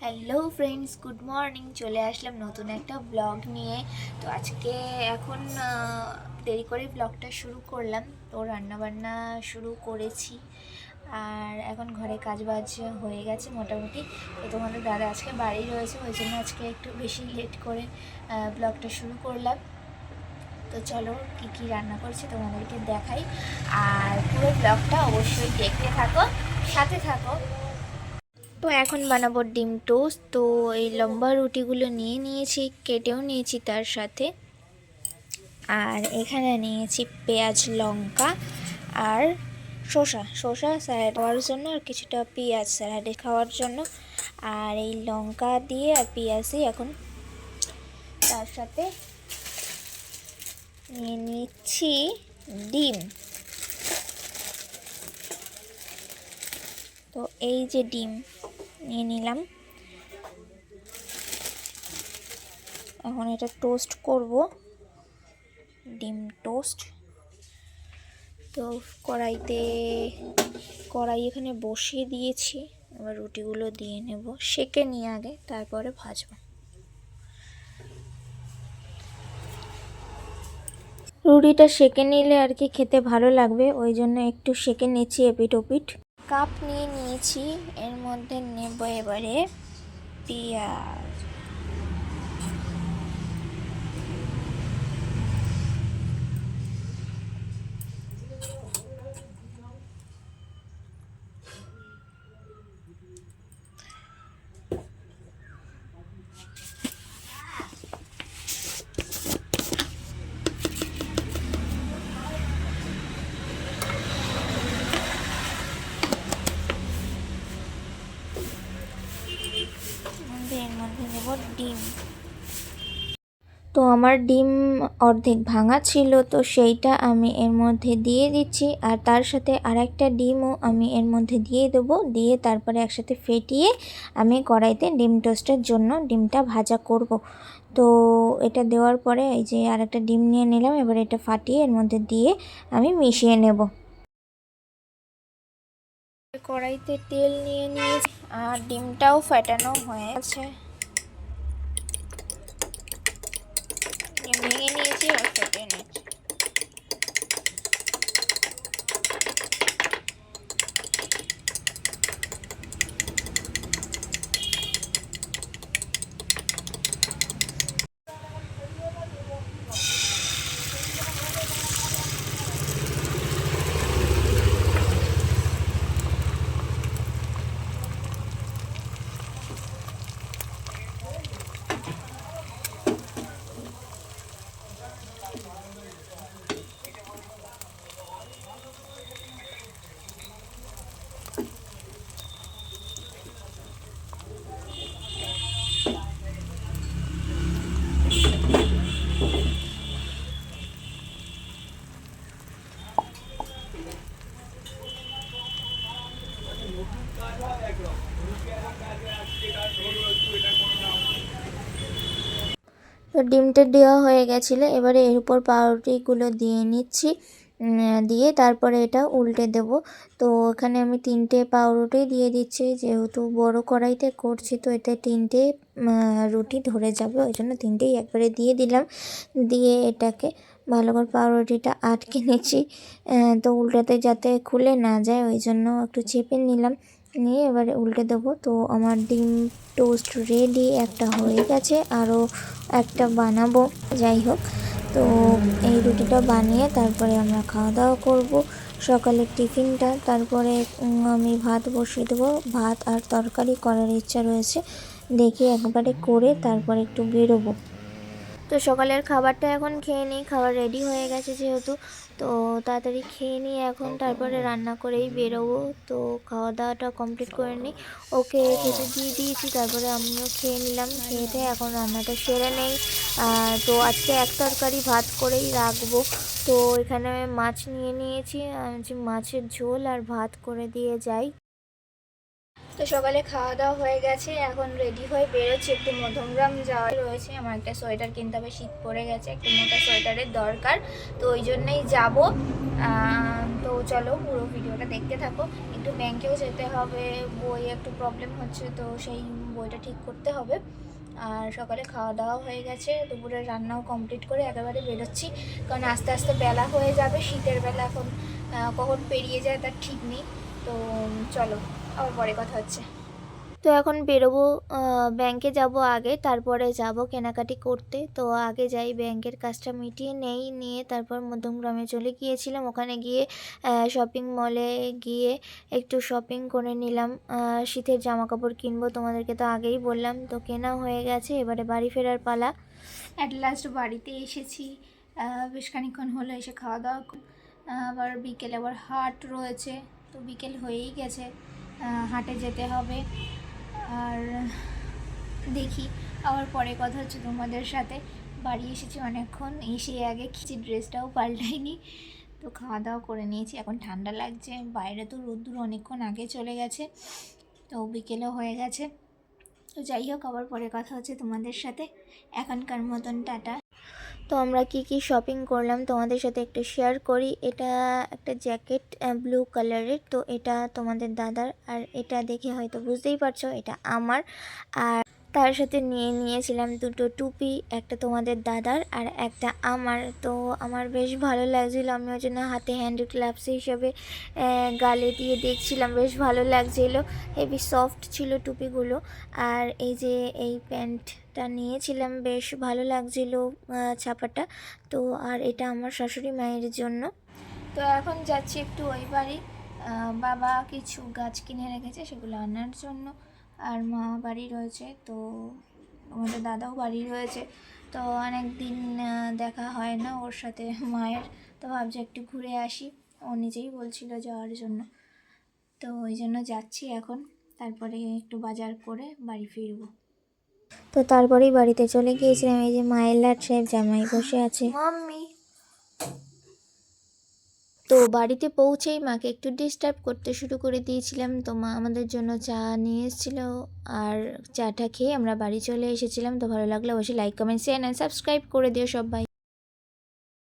Hello friends good morning চলে আসলাম নতুন একটা ব্লগ নিয়ে। তো আজকে এখন দেরি করে ব্লগটা শুরু করলাম। তো রান্নাবান্না শুরু করেছি। আর এখন ঘরে কাজ বাজ হয়ে গেছে মোটামুটি। তো তোমাদের দাদা আজকে বাড়ি রয়েছে, ওই জন্য আজকে একটু বেশি লেট করে ব্লগটা শুরু করলাম। তো চলো কী কী রান্না করছি তোমাদেরকে দেখাই। আর পুরো ব্লগটা অবশ্যই দেখতে থাকো, সাথে থাকো। তো এখন বানাবো ডিম টোস্ট। তো এই লম্বা রুটিগুলো নিয়ে নিয়েছি, কেটেও নিয়েছি তার সাথে। আর এখানে নিয়েছি পেঁয়াজ, লঙ্কা আর শসা। শসা স্যালাড খাওয়ার জন্য আর কিছুটা পেঁয়াজ স্যালাডে খাওয়ার জন্য। আর এই লঙ্কা দিয়ে আর পেঁয়াজ দিয়ে এখন তার সাথে নিয়ে নিচ্ছি ডিম। তো এই যে ডিম নিয়ে নিলাম। এখন এটা টোস্ট করব। ডিম টোস্ট। তো কড়াইতে, কড়াই এখানে বসিয়ে দিয়েছি। এবার রুটিগুলো দিয়ে নেব। সেকে নিয়ে আগে, তারপরে ভাজবো। রুটিটা সেঁকে নিলে আর কি খেতে ভালো লাগবে, ওই জন্য একটু সেঁকে নিচ্ছি এপিট ওপিট কাপ নিয়ে নিয়েছি, এর মধ্যে নেব এবারে পেঁয়াজ। এর মধ্যে নেব ডিম। তো আমার ডিম অর্ধেক ভাঙা ছিল, তো সেইটা আমি এর মধ্যে দিয়ে দিচ্ছি। আর তার সাথে আরেকটা ডিমও আমি এর মধ্যে দিয়ে দেবো। দিয়ে তারপরে একসাথে ফেটিয়ে আমি কড়াইতে ডিম টোস্টের জন্য ডিমটা ভাজা করব। তো এটা দেওয়ার পরে এই যে আরেকটা ডিম নিয়ে নিলাম, এবার এটা ফাটিয়ে এর মধ্যে দিয়ে আমি মিশিয়ে নেব। কড়াইতে তেল নিয়ে নিয়েছি। আর ডিমটাও ফাটানো হয়ে গেছে। ডিম ভেঙে নিয়েছি আর ফেটে নিয়েছি। তো ডিমটা দেওয়া হয়ে গেছিল। এবারে এর উপর পাউরুটিগুলো দিয়ে নিচ্ছি দিয়ে তারপরে এটা উল্টে দেব। তো এখানে আমি তিনটে পাউরুটি দিয়ে দিচ্ছি, যেহেতু বড় কড়াইতে করছি, তো এতে তিনটে রুটি ধরে যাবে, ওই জন্য তিনটেই একবারে দিয়ে দিলাম। দিয়ে এটাকে ভালো করে পাউরুটিটা আটকে নিচ্ছি তো উল্টাতে যাতে খুলে না যায়, ওই জন্য একটু চেপে নিলাম। নিয়ে এবারে উল্টে দেবো। তো আমার ডিম টোস্ট রেডি একটা হয়ে গেছে। আরও একটা বানাবো, যাই হোক। তো এই রুটিটা বানিয়ে তারপরে আমরা খাওয়া দাওয়া করব। সকালের টিফিনটা, তারপরে আমি ভাত বসিয়ে দেবো। ভাত আর তরকারি করার ইচ্ছা রয়েছে। দেখি একবারে করে তারপরে একটু বেরোবো। তো সকালের খাবারটা এখন খেয়ে নিই, খাবার রেডি হয়ে গেছে যেহেতু। তো তাড়াতাড়ি খেয়ে নিই এখন তারপরে রান্না করেই বেরোবো। তো খাওয়া দাওয়াটা কমপ্লিট করে নিই। ওকে খেতে দিয়ে দিয়েছি, তারপরে আমিও খেয়ে নিলাম। খেয়ে দিয়ে এখন রান্নাটা সেরে নেই। তো আজকে এক তরকারি ভাত করেই রাখব। তো এখানে মাছ নিয়ে নিয়েছি। মাছের ঝোল আর ভাত করে দিয়ে যাই। তো সকালে খাওয়া দাওয়া হয়ে গেছে, এখন রেডি হয়ে বেরোচ্ছি। একটু মধ্যমগ্রাম যাওয়া রয়েছে। আমার একটা সোয়েটার কিনতে হবে, শীত পড়ে গেছে, একটু মোটা সোয়েটারের দরকার। তো ওই জন্যই যাব। তো চলো পুরো ভিডিওটা দেখতে থাকো। একটু ব্যাংকেও যেতে হবে, বই একটু প্রবলেম হচ্ছে, তো সেই বইটা ঠিক করতে হবে। আর সকালে খাওয়া দাওয়া হয়ে গেছে, দুপুরে রান্নাও কমপ্লিট করে একেবারে বেরোচ্ছি। কারণ আস্তে আস্তে বেলা হয়ে যাবে, শীতের বেলা এখন কখন পেরিয়ে যায় তার ঠিক নেই। তো চলো। আবার পরে কথা হচ্ছে। তো এখন বেরোবো ব্যাংকে যাব আগে তারপরে যাব কেনাকাটি করতে। তো আগে যাই ব্যাংকের কাজটা মিটিয়ে নেই নিয়ে তারপর মধ্যমগ্রামে চলে গিয়েছিলাম। ওখানে গিয়ে শপিং মলে গিয়ে একটু শপিং করে নিলাম। শীতের জামা কাপড় কিনবো তোমাদেরকে তো আগেই বললাম। তো কেনা হয়ে গেছে এবারে বাড়ি ফেরার পালা। অ্যাট লাস্ট বাড়িতে এসেছি। বেশ খানিক্ষণ হলো এসে খাওয়া দাওয়া আবার বিকেলে আবার হাট রয়েছে। তো বিকেল হয়েই গেছে। হাটে যেতে হবে। আর দেখি, আবার পরে কথা হচ্ছে তোমাদের সাথে। বাড়ি এসেছি অনেকক্ষণ, এসে আগে কিছু ড্রেসটাও পাল্টাইনি। তো খাওয়া দাওয়া করে নিয়েছি, এখন ঠান্ডা লাগছে। বাইরে তো রোদ্দুর অনেকক্ষণ আগে চলে গেছে, তো বিকেলও হয়ে গেছে। তো যাই হোক, আবার পরে কথা হচ্ছে তোমাদের সাথে। এখনকার মতন, টাটা। তো আমরা কি কি শপিং করলাম তোমাদের সাথে একটু শেয়ার করি। এটা একটা জ্যাকেট ব্লু কালারের তো এটা তোমাদের দাদার আর এটা দেখে হয়তো বুঝতেই পারছ, এটা আমার। আর তার সাথে নিয়ে নিয়েছিলাম দুটো টুপি, একটা তোমাদের দাদার আর একটা আমার। তো আমার বেশ ভালো লাগছিল, আমি ওই জন্য হাতে হ্যান্ড গ্লাভস হিসেবে গালে দিয়ে দেখছিলাম, বেশ ভালো লাগছিল। হেভি সফট ছিল টুপিগুলো। আর এই যে এই প্যান্টটা নিয়েছিলাম, বেশ ভালো লাগছিল ছাপাটা। তো আর এটা আমার শাশুড়ি মায়ের জন্য। তো এখন যাচ্ছি একটু ওই বাড়ি। বাবা কিছু গাছ কিনে রেখেছে, সেগুলো আনার জন্য। আর মা বাড়ি রয়েছে, তো আমাদের দাদাও বাড়ি রয়েছে। তো অনেক দিন দেখা হয় না ওর সাথে মায়ের, তো ভাবছি একটু ঘুরে আসি। ও নিজেই বলছিল যাওয়ার জন্য। তো ওই জন্য যাচ্ছি এখন, তারপরে একটু বাজার করে বাড়ি ফিরবো। তো তারপরেই বাড়িতে চলে গিয়েছিলাম, এই যে মায়ের লাট সাহেব জামাই বসে আছে। মাম্মি তো বাড়িতে পৌঁছেই মাকে একটু ডিস্টার্ব করতে শুরু করে দিয়েছিলাম। তো মা আমাদের জন্য চা নিয়ে এসেছিল আর চাটা খেয়ে আমরা বাড়ি চলে এসেছিলাম। তো ভালো লাগলে, অবশ্যই like comment share and subscribe করে দিও সবাই।